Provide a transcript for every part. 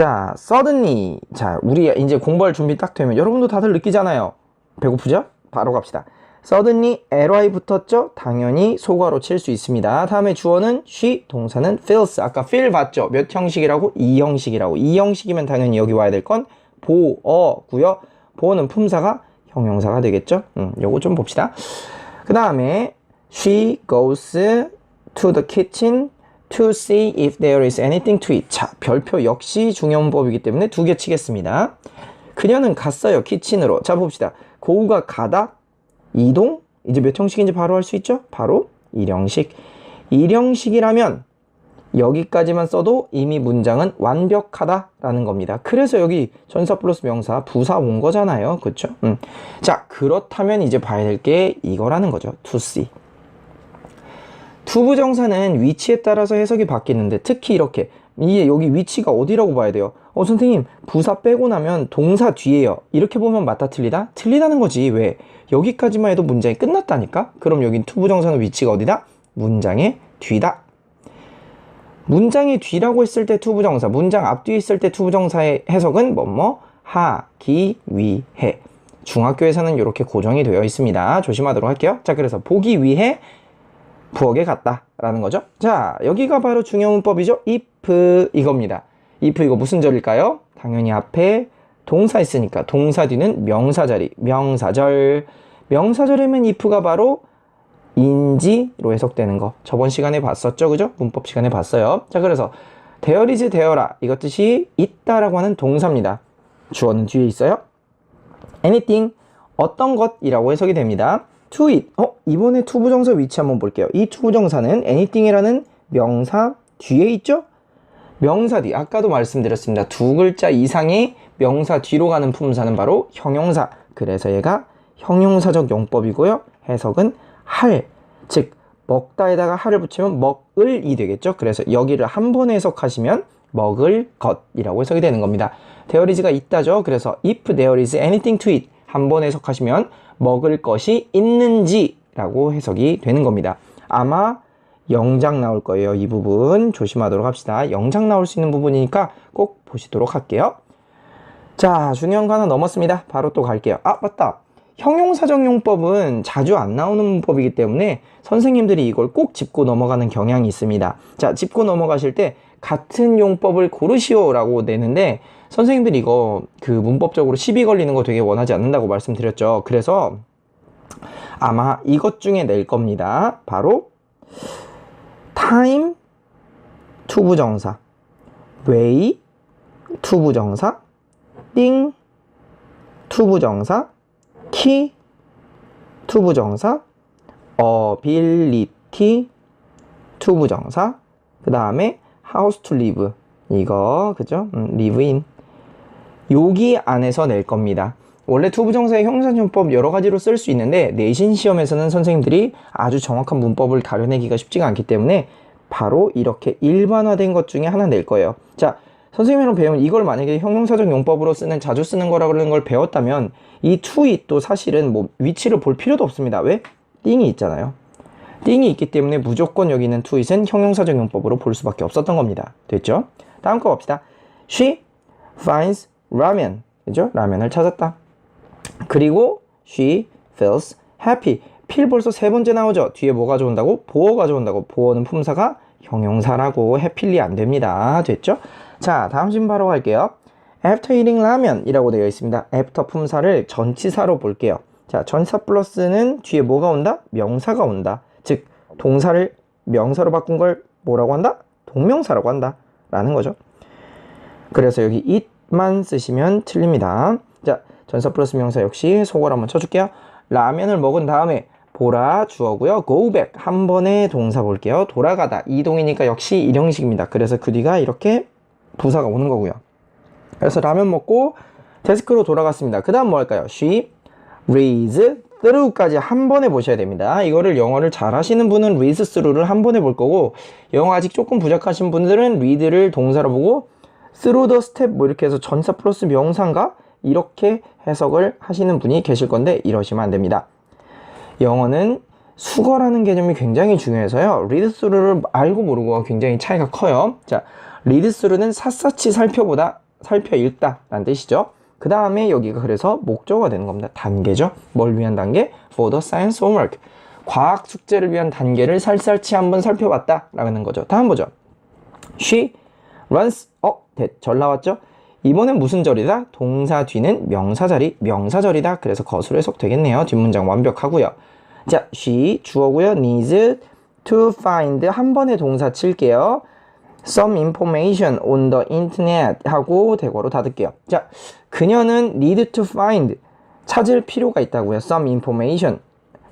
자, suddenly. 자, 우리 이제 공부할 준비 딱 되면 여러분도 다들 느끼잖아요. 배고프죠? 바로 갑시다. suddenly ly 붙었죠? 당연히 소괄호 칠 수 있습니다. 다음에 주어는 she, 동사는 feels. 아까 feel 봤죠? 몇 형식이라고? 이 형식이라고. 이 형식이면 당연히 여기 와야 될 건 보어고요. 보어는 품사가 형용사가 되겠죠? 음, 요거 좀 봅시다. 그 다음에 she goes to the kitchen to see if there is anything to eat. 자, 별표 역시 중요문법이기 때문에 두 개 치겠습니다. 그녀는 갔어요, 키친으로. 자, 봅시다. 고우가 가다, 이동, 이제 몇 형식인지 바로 할 수 있죠? 바로 일형식. 일형식이라면 여기까지만 써도 이미 문장은 완벽하다라는 겁니다. 그래서 여기 전사 플러스 명사 부사 온 거잖아요. 그렇죠? 음. 자, 그렇다면 이제 봐야 될 게 이거라는 거죠. to see. 투부정사는 위치에 따라서 해석이 바뀌는데 특히 이렇게 이게 여기 위치가 어디라고 봐야 돼요? 어 선생님 부사 빼고 나면 동사 뒤에요. 이렇게 보면 맞다 틀리다? 틀리다는 거지. 왜? 여기까지만 해도 문장이 끝났다니까? 그럼 여긴 투부정사는 위치가 어디다? 문장의 뒤다. 문장의 뒤라고 했을 때 투부정사, 문장 앞뒤에 있을 때 투부정사의 해석은 뭐뭐 하 기 위 해. 중학교에서는 이렇게 고정이 되어 있습니다. 조심하도록 할게요. 자, 그래서 보기 위해 부엌에 갔다라는 거죠. 자, 여기가 바로 중요 문법이죠. if 이겁니다. if 이거 무슨 절일까요? 당연히 앞에 동사 있으니까 동사 뒤는 명사 자리, 명사절. 명사절이면 if가 바로 인지로 해석되는 거. 저번 시간에 봤었죠, 그죠? 문법 시간에 봤어요. 자, 그래서 is 되어라 이것 뜻이 있다라고 하는 동사입니다. 주어는 뒤에 있어요. anything 어떤 것이라고 해석이 됩니다. It. 어, 이번에 투부정사 위치 한번 볼게요. 이 투부정사는 anything이라는 명사 뒤에 있죠? 명사 뒤. 아까도 말씀드렸습니다. 두 글자 이상의 명사 뒤로 가는 품사는 바로 형용사. 그래서 얘가 형용사적 용법이고요. 해석은 할. 즉, 먹다에다가 할을 붙이면 먹을이 되겠죠? 그래서 여기를 한 번에 해석하시면 먹을 것이라고 해석이 되는 겁니다. there is가 있다죠? 그래서 if there is anything to eat 한 번 해석하시면 먹을 것이 있는지라고 해석이 되는 겁니다. 아마 영장 나올 거예요. 이 부분 조심하도록 합시다. 영장 나올 수 있는 부분이니까 꼭 보시도록 할게요. 자, 중요한 거 하나 넘었습니다. 바로 또 갈게요. 아, 맞다. 형용사적 용법은 자주 안 나오는 문법이기 때문에 선생님들이 이걸 꼭 짚고 넘어가는 경향이 있습니다. 자, 짚고 넘어가실 때 같은 용법을 고르시오라고 내는데 선생님들이 이거 그 문법적으로 시비 걸리는 거 되게 원하지 않는다고 말씀드렸죠. 그래서 아마 이것 중에 낼 겁니다. 바로 time 투부정사, way 투부정사, thing 투부정사, key 투부정사, ability 투부정사, 그 다음에 house to live 이거 그죠? 음, live in 여기 안에서 낼 겁니다. 원래 투부정사의 형사용법 여러 가지로 쓸 수 있는데 내신 시험에서는 선생님들이 아주 정확한 문법을 가려내기가 쉽지가 않기 때문에 바로 이렇게 일반화된 것 중에 하나 낼 거예요. 자, 선생님이랑 배운 이걸 만약에 형용사적 용법으로 쓰는 자주 쓰는 거라 그러는 걸 배웠다면 이 to it도 사실은 뭐 위치를 볼 필요도 없습니다. 왜? 띵이 있잖아요. 띵이 있기 때문에 무조건 여기 있는 it은 형용사적 용법으로 볼 수밖에 없었던 겁니다. 됐죠? 다음 거 봅시다. She finds ramen. 그죠? 라면을 찾았다. 그리고 she feels happy. 필 벌써 세 번째 나오죠. 뒤에 뭐 가져온다고? 보어 가져온다고. 보어는 품사가 형용사라고 해필리 안 됩니다. 됐죠? 자, 다음 신 바로 갈게요. after eating ramen 이라고 되어 있습니다. after 품사를 전치사로 볼게요. 자, 전치사 플러스는 뒤에 뭐가 온다? 명사가 온다. 즉, 동사를 명사로 바꾼 걸 뭐라고 한다? 동명사라고 한다. 라는 거죠. 그래서 여기 it 만 쓰시면 틀립니다. 자, 전사 플러스 명사 역시 속어를 한번 쳐줄게요. 라면을 먹은 다음에 보라 주어고요. go back 한 번에 동사 볼게요. 돌아가다 이동이니까 역시 일형식입니다. 그래서 그 뒤가 이렇게 부사가 오는 거고요. 그래서 라면 먹고 데스크로 돌아갔습니다. 그 다음 뭐 할까요? she reads through까지 한 번에 보셔야 됩니다. 이거를 영어를 잘 하시는 분은 reads through를 한 번에 볼 거고 영어 아직 조금 부족하신 분들은 read를 동사로 보고 through the step 뭐 이렇게 해서 전사 플러스 명사인가 이렇게 해석을 하시는 분이 계실 건데 이러시면 안 됩니다. 영어는 수거라는 개념이 굉장히 중요해서요. read through를 알고 모르고 굉장히 차이가 커요. 자, read through는 샅샅이 살펴보다 살펴 읽다 라는 뜻이죠. 그 다음에 여기가 그래서 목적어가 되는 겁니다. 단계죠. 뭘 위한 단계? For the science homework. 과학 숙제를 위한 단계를 살살치 한번 살펴봤다 라는 거죠. 다음 보죠. She runs. 어, 됐, 절 나왔죠? 이번엔 무슨 절이다? 동사 뒤는 명사절이 명사 절이다. 그래서 것으로 해석되겠네요. 뒷문장 완벽하고요. 자, she 주어고요. needs to find 한 번에 동사 칠게요. some information on the internet 하고 대괄호 닫을게요. 자, 그녀는 need to find 찾을 필요가 있다고요. some information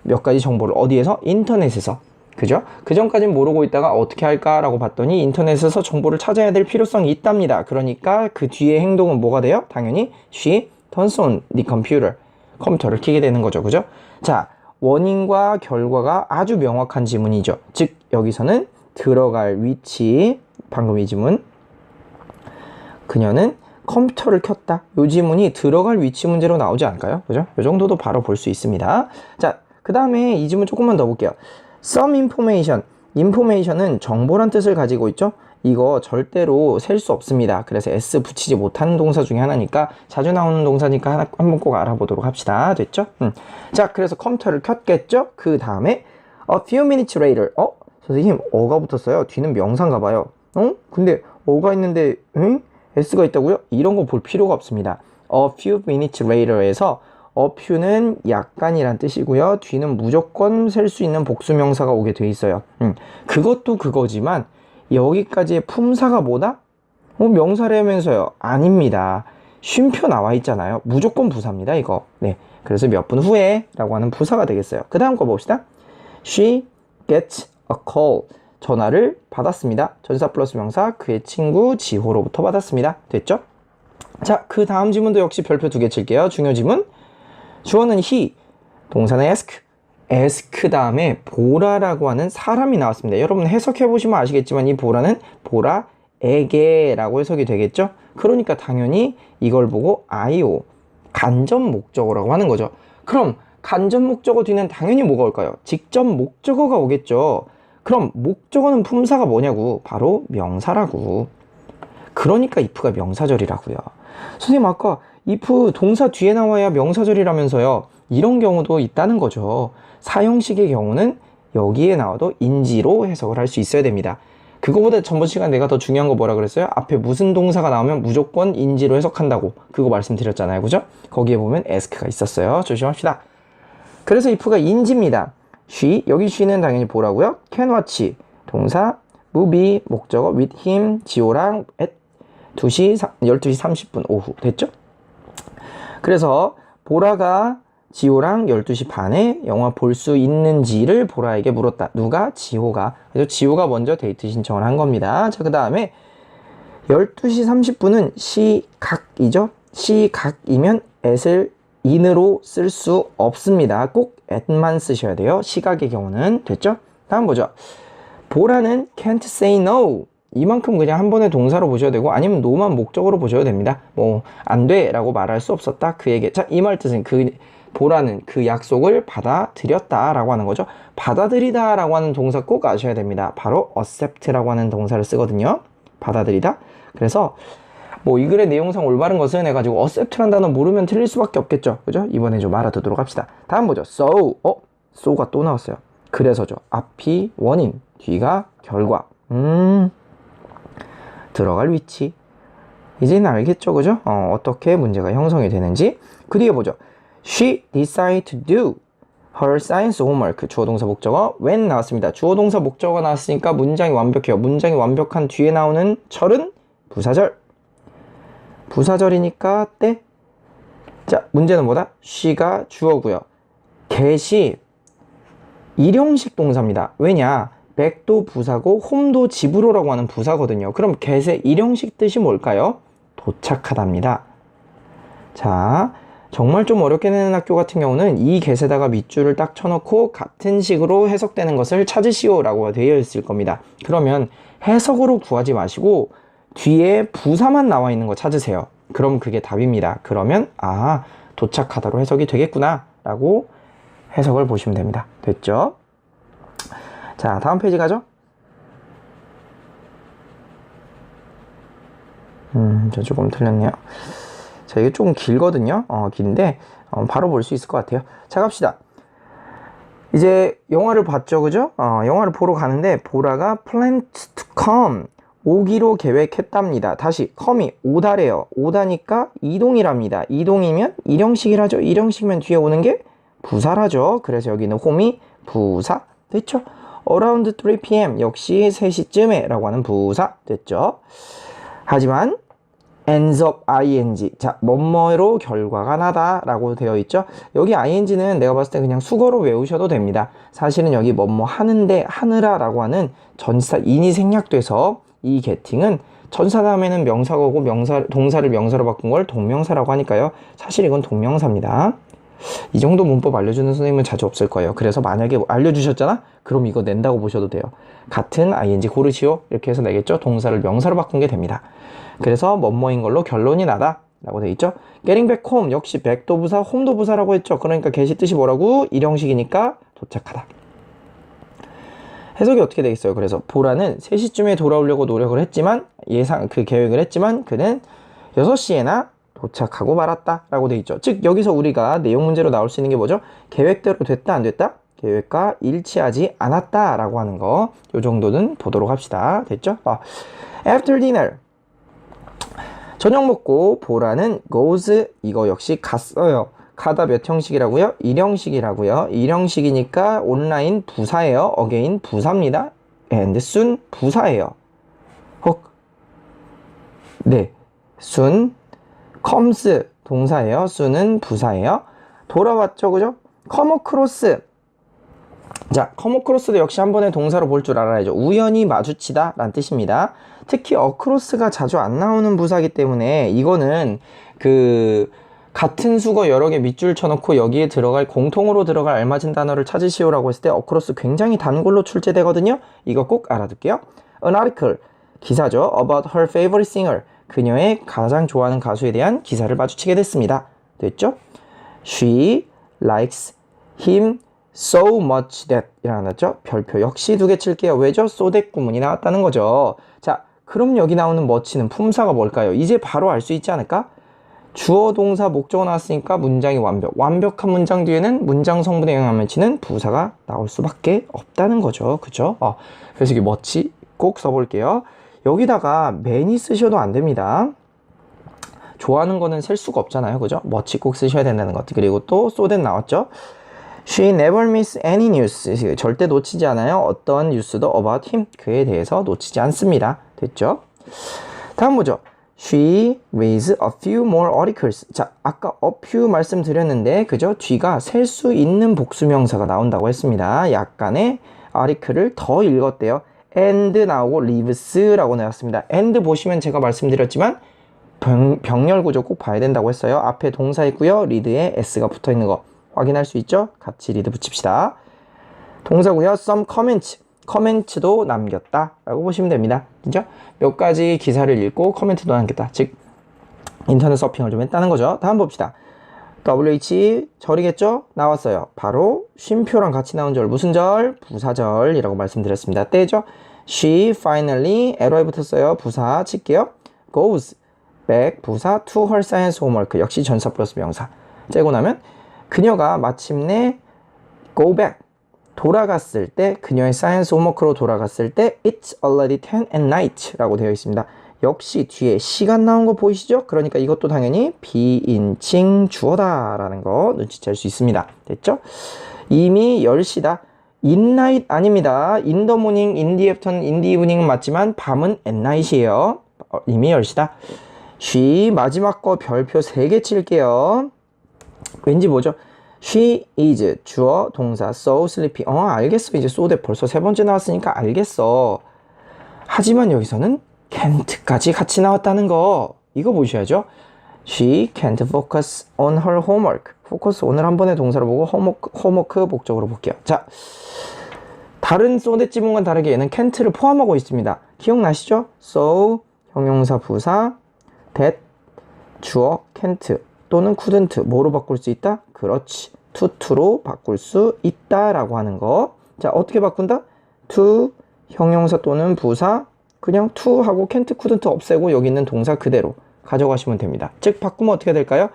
몇 가지 정보를 어디에서? 인터넷에서. 그죠? 그 전까진 모르고 있다가 어떻게 할까라고 봤더니 인터넷에서 정보를 찾아야 될 필요성이 있답니다. 그러니까 그 뒤에 행동은 뭐가 돼요? 당연히 she turns on the computer. 컴퓨터를 켜게 되는 거죠. 그죠? 자, 원인과 결과가 아주 명확한 지문이죠. 즉, 여기서는 들어갈 위치, 방금 이 지문. 그녀는 컴퓨터를 켰다. 요 지문이 들어갈 위치 문제로 나오지 않을까요? 그죠? 요 정도도 바로 볼 수 있습니다. 자, 그 다음에 이 지문 조금만 더 볼게요. Some information. information은 정보란 뜻을 가지고 있죠? 이거 절대로 셀 수 없습니다. 그래서 s 붙이지 못하는 동사 중에 하나니까 자주 나오는 동사니까 하나, 한번 꼭 알아보도록 합시다. 됐죠? 음. 자, 그래서 컴퓨터를 켰겠죠? 그 다음에 a few minutes later. 어? 선생님, 어가 붙었어요. 뒤는 명사인가 봐요. 어? 근데 어가 있는데 응? s가 있다고요? 이런 거 볼 필요가 없습니다. a few minutes later에서 few는 약간이란 뜻이고요. 뒤는 무조건 셀 수 있는 복수명사가 오게 돼 있어요. 음, 그것도 그거지만 여기까지의 품사가 뭐다? 어, 명사라면서요? 아닙니다. 쉼표 나와 있잖아요. 무조건 부사입니다, 이거. 네. 그래서 몇 분 후에 라고 하는 부사가 되겠어요. 그 다음 거 봅시다. She gets a call. 전화를 받았습니다. 전사 플러스 명사 그의 친구 지호로부터 받았습니다. 됐죠? 자, 그 다음 지문도 역시 별표 두 개 칠게요. 중요 지문. 주어는 he, 동사는 ask. ask 다음에 보라라고 하는 사람이 나왔습니다. 여러분 해석해 보시면 아시겠지만 이 보라는 보라에게라고 해석이 되겠죠? 그러니까 당연히 이걸 보고 아이오 간접 목적어라고 하는 거죠. 그럼 간접 목적어 뒤는 당연히 뭐가 올까요? 직접 목적어가 오겠죠. 그럼 목적어는 품사가 뭐냐고? 바로 명사라고. 그러니까 if가 명사절이라고요. 선생님 아까 if 동사 뒤에 나와야 명사절이라면서요. 이런 경우도 있다는 거죠. 사형식의 경우는 여기에 나와도 인지로 해석을 할 수 있어야 됩니다. 그거보다 전번 시간 내가 더 중요한 거 뭐라 그랬어요? 앞에 무슨 동사가 나오면 무조건 인지로 해석한다고 그거 말씀드렸잖아요. 그죠? 거기에 보면 ask가 있었어요. 조심합시다. 그래서 if가 인지입니다. she 여기 she는 당연히 보라고요. can watch 동사 movie 목적어 with him 지호랑 at 2시 12시 30분 오후 됐죠? 그래서 보라가 지호랑 12시 반에 영화 볼 수 있는지를 보라에게 물었다. 누가? 지호가. 그래서 지호가 먼저 데이트 신청을 한 겁니다. 자, 그 다음에 12시 30분은 시각이죠? 시각이면 at을 in으로 쓸 수 없습니다. 꼭 at만 쓰셔야 돼요. 시각의 경우는. 됐죠? 다음 보죠. 보라는 can't say no. 이만큼 그냥 한 번에 동사로 보셔야 되고 아니면 no만 목적으로 보셔야 됩니다. 뭐 안 돼 라고 말할 수 없었다 그에게 자 이 말 뜻은 그 보라는 그 약속을 받아들였다 라고 하는 거죠. 받아들이다 라고 하는 동사 꼭 아셔야 됩니다. 바로 accept라고 하는 동사를 쓰거든요. 받아들이다. 그래서 뭐 이 글의 내용상 올바른 것은 해가지고 accept라는 단어 모르면 틀릴 수밖에 없겠죠. 그죠? 이번에 좀 알아두도록 합시다. 다음 보죠. so 어 so가 또 나왔어요. 그래서죠. 앞이 원인, 뒤가 결과. 음. 들어갈 위치. 이제는 알겠죠, 그죠? 어, 어떻게 문제가 형성이 되는지. 그 뒤에 보죠. She decided to do her science homework. 주어 동사 목적어 when 나왔습니다. 주어 동사 목적어 나왔으니까 문장이 완벽해요. 문장이 완벽한 뒤에 나오는 절은 부사절. 부사절이니까 때. 자, 문제는 뭐다? she가 주어고요. get이 일용식 동사입니다. 왜냐? 백도 부사고 홈도 집으로라고 하는 부사거든요. 그럼 get의 일용식 뜻이 뭘까요? 도착하답니다. 자, 정말 좀 어렵게 내는 학교 같은 경우는 이 get에다가 밑줄을 딱 쳐놓고 같은 식으로 해석되는 것을 찾으시오라고 되어 있을 겁니다. 그러면 해석으로 구하지 마시고 뒤에 부사만 나와 있는 거 찾으세요. 그럼 그게 답입니다. 그러면 아 도착하다로 해석이 되겠구나 라고 해석을 보시면 됩니다. 됐죠? 자 다음 페이지 가죠. 음, 저 조금 틀렸네요. 자, 이게 조금 길거든요. 어, 긴데, 어, 바로 볼 수 있을 것 같아요. 자, 갑시다. 이제 영화를 봤죠, 그죠? 어, 영화를 보러 가는데, 보라가 planned to come. 오기로 계획했답니다. 다시, come이 오다래요. 오다니까 이동이랍니다. 이동이면 일형식이라죠. 일형식이면 뒤에 오는 게 부사라죠. 그래서 여기는 home이 부사. 됐죠? Around 3 p.m. 역시 3시쯤에 라고 하는 부사. 됐죠? 하지만 ends up ing 자 뭐뭐로 결과가 나다 라고 되어 있죠 여기 ing는 내가 봤을 때 그냥 수거로 외우셔도 됩니다 사실은 여기 뭐뭐 하는데 하느라 라고 하는 전사 인이 생략돼서 이 getting은 전사 다음에는 명사가 오고 명사 동사를 명사로 바꾼 걸 동명사라고 하니까요 사실 이건 동명사입니다 이 정도 문법 알려주는 선생님은 자주 없을 거예요. 그래서 만약에 알려주셨잖아? 그럼 이거 낸다고 보셔도 돼요. 같은 ing 고르시오. 이렇게 해서 내겠죠? 동사를 명사로 바꾼 게 됩니다. 그래서 뭐뭐인 걸로 결론이 나다. 라고 돼 있죠? Getting back home. 역시 back도 부사 home도 부사라고 했죠? 그러니까 get이 뜻이 뭐라고? 일형식이니까 도착하다. 해석이 어떻게 되겠어요? 그래서 보라는 3시쯤에 돌아오려고 노력을 했지만 예상 그 계획을 했지만 그는 6시에나 도착하고 말았다 라고 돼 있죠 즉 여기서 우리가 내용 문제로 나올 수 있는 게 뭐죠 계획대로 됐다 안 됐다 계획과 일치하지 않았다 라고 하는 거 요 정도는 보도록 합시다 됐죠 아, after dinner 저녁 먹고 보라는 goes 이거 역시 갔어요. 가다 몇 형식이라고요? 일형식이라고요. 일형식이니까 온라인 부사예요. again 부사입니다. and soon 부사예요. 혹 네. soon comes 동사예요. soon은 부사예요. 돌아왔죠. 그죠? come across 자, 커머크로스도 역시 한 번에 동사로 볼 줄 알아야죠. 우연히 마주치다 라는 뜻입니다. 특히 어크로스가 자주 안 나오는 부사기 때문에 이거는 그 같은 수거 여러 개 밑줄 쳐놓고 여기에 들어갈 공통으로 들어갈 알맞은 단어를 찾으시오라고 했을 때 어크로스 굉장히 단골로 출제되거든요. 이거 꼭 알아둘게요. An article 기사죠. About her favorite singer 그녀의 가장 좋아하는 가수에 대한 기사를 마주치게 됐습니다. 됐죠? She likes him so much that 나왔죠? 별표 역시 두 개 칠게요. 왜죠? that 구문이 나왔다는 거죠. 자, 그럼 여기 나오는 much는 품사가 뭘까요? 이제 바로 알 수 있지 않을까? 주어, 동사, 목적어 나왔으니까 문장이 완벽. 완벽한 문장 뒤에는 문장 성분에 영향을 미치는 부사가 나올 수밖에 없다는 거죠. 그죠? 어, 그래서 여기 much 꼭 써볼게요. 여기다가 many 쓰셔도 안 됩니다. 좋아하는 거는 셀 수가 없잖아요. 그죠? much 꼭 쓰셔야 된다는 것. 그리고 또 that 나왔죠? She never miss any news. 절대 놓치지 않아요. 어떤 뉴스도 about him. 그에 대해서 놓치지 않습니다. 됐죠? 다음 뭐죠? She reads a few more articles. 자, 아까 a few 말씀드렸는데, 그죠? 뒤가 셀 수 있는 복수명사가 나온다고 했습니다. 약간의 article을 더 읽었대요. And 나오고 lives라고 나왔습니다. and 보시면 제가 말씀드렸지만, 병, 병렬 구조 꼭 봐야 된다고 했어요. 앞에 동사 있고요. 리드에 s가 붙어 있는 거. 확인할 수 있죠? 같이 리드 붙입시다. 동사고요. some comments. 커멘트도 남겼다 라고 보시면 됩니다. 그죠? 몇 가지 기사를 읽고 커멘트도 남겼다. 즉 인터넷 서핑을 좀 했다는 거죠. 다음 봅시다. WH 절이겠죠? 나왔어요. 바로 쉼표랑 같이 나온 절 무슨 절? 부사절이라고 말씀드렸습니다. 때죠? She finally 에러에 붙었어요. 부사 칠게요. goes back 부사 to her science homework 역시 전사 플러스 명사. 째고 나면 그녀가 마침내 go back 돌아갔을 때 그녀의 사이언스 홈워크로 돌아갔을 때 It's already 10 at night 라고 되어 있습니다. 역시 뒤에 시간 나온 거 보이시죠? 그러니까 이것도 당연히 비인칭 주어다 라는 거 눈치챌 수 있습니다. 됐죠? 이미 10시다. in night 아닙니다. in the afternoon, in the evening은 맞지만 밤은 night이에요. 어, 이미 10시다. she 마지막 거 별표 3개 칠게요. 왠지 뭐죠? She is 주어 동사 so sleepy. 어 알겠어 이제 so that 벌써 세 번째 나왔으니까 알겠어. 하지만 여기서는 can't까지 같이 나왔다는 거 이거 보셔야죠. She can't focus on her homework. focus 오늘 한 번의 동사로 보고 homework, homework 목적으로 볼게요. 자 다른 that 지문과는 다르게 얘는 can't를 포함하고 있습니다. 기억나시죠? so 형용사 부사 that 주어 can't 또는 couldn't 뭐로 바꿀 수 있다? 그렇지. to to로 바꿀 수 있다라고 하는 거. 자, 어떻게 바꾼다? to 형용사 또는 부사 그냥 to 하고 can't, couldn't 없애고 여기 있는 동사 그대로 가져가시면 됩니다. 즉 바꾸면 어떻게 될까요?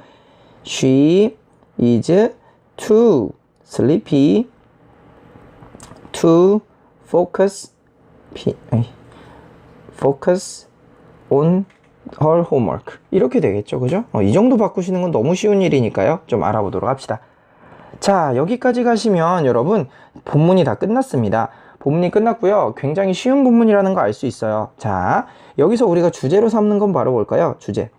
She is too sleepy to focus focus on her homework 이렇게 되겠죠 그죠? 어, 이 정도 바꾸시는 건 너무 쉬운 일이니까요 좀 알아보도록 합시다 자 여기까지 가시면 여러분 본문이 다 끝났습니다 본문이 끝났고요. 굉장히 쉬운 본문이라는 거 알 수 있어요. 자 여기서 우리가 주제로 삼는 건 바로 뭘까요? 주제.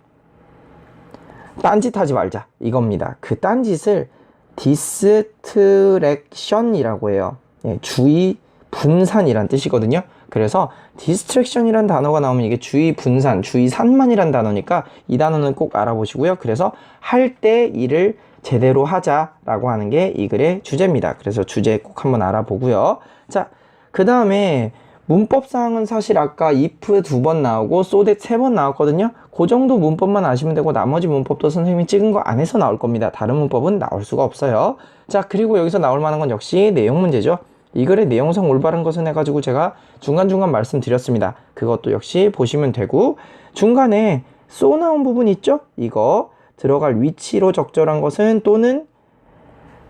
딴짓 하지 말자. 이겁니다. 그 딴짓을 디스트랙션이라고 해요. 예, 주의 분산이란 뜻이거든요. 그래서 디스트랙션이란 단어가 나오면 이게 주의 분산, 주의 산만이란 단어니까 이 단어는 꼭 알아보시고요. 그래서 할 때 일을 제대로 하자라고 하는 게 이 글의 주제입니다. 그래서 주제 꼭 한번 알아보고요. 자, 그 다음에 문법상은 사실 아까 if 두 번 나오고 so that 세 번 나왔거든요. 그 정도 문법만 아시면 되고 나머지 문법도 선생님이 찍은 거 안에서 나올 겁니다. 다른 문법은 나올 수가 없어요. 자, 그리고 여기서 나올 만한 건 역시 내용 문제죠. 이 글의 내용상 올바른 것은 해가지고 제가 중간중간 말씀드렸습니다. 그것도 역시 보시면 되고 중간에 쏘 나온 부분 있죠? 이거 들어갈 위치로 적절한 것은 또는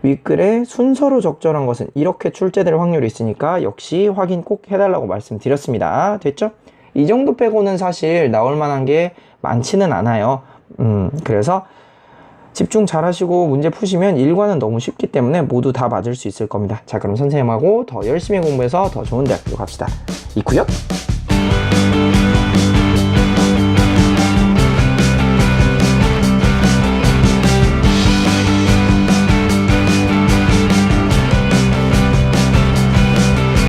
윗글의 순서로 적절한 것은 이렇게 출제될 확률이 있으니까 역시 확인 꼭 해달라고 말씀드렸습니다. 됐죠? 이 정도 빼고는 사실 나올 만한 게 많지는 않아요. 음, 그래서 집중 잘 하시고 문제 푸시면 일과는 너무 쉽기 때문에 모두 다 맞을 수 있을 겁니다. 자, 그럼 선생님하고 더 열심히 공부해서 더 좋은 대학교 갑시다. 이쿠요?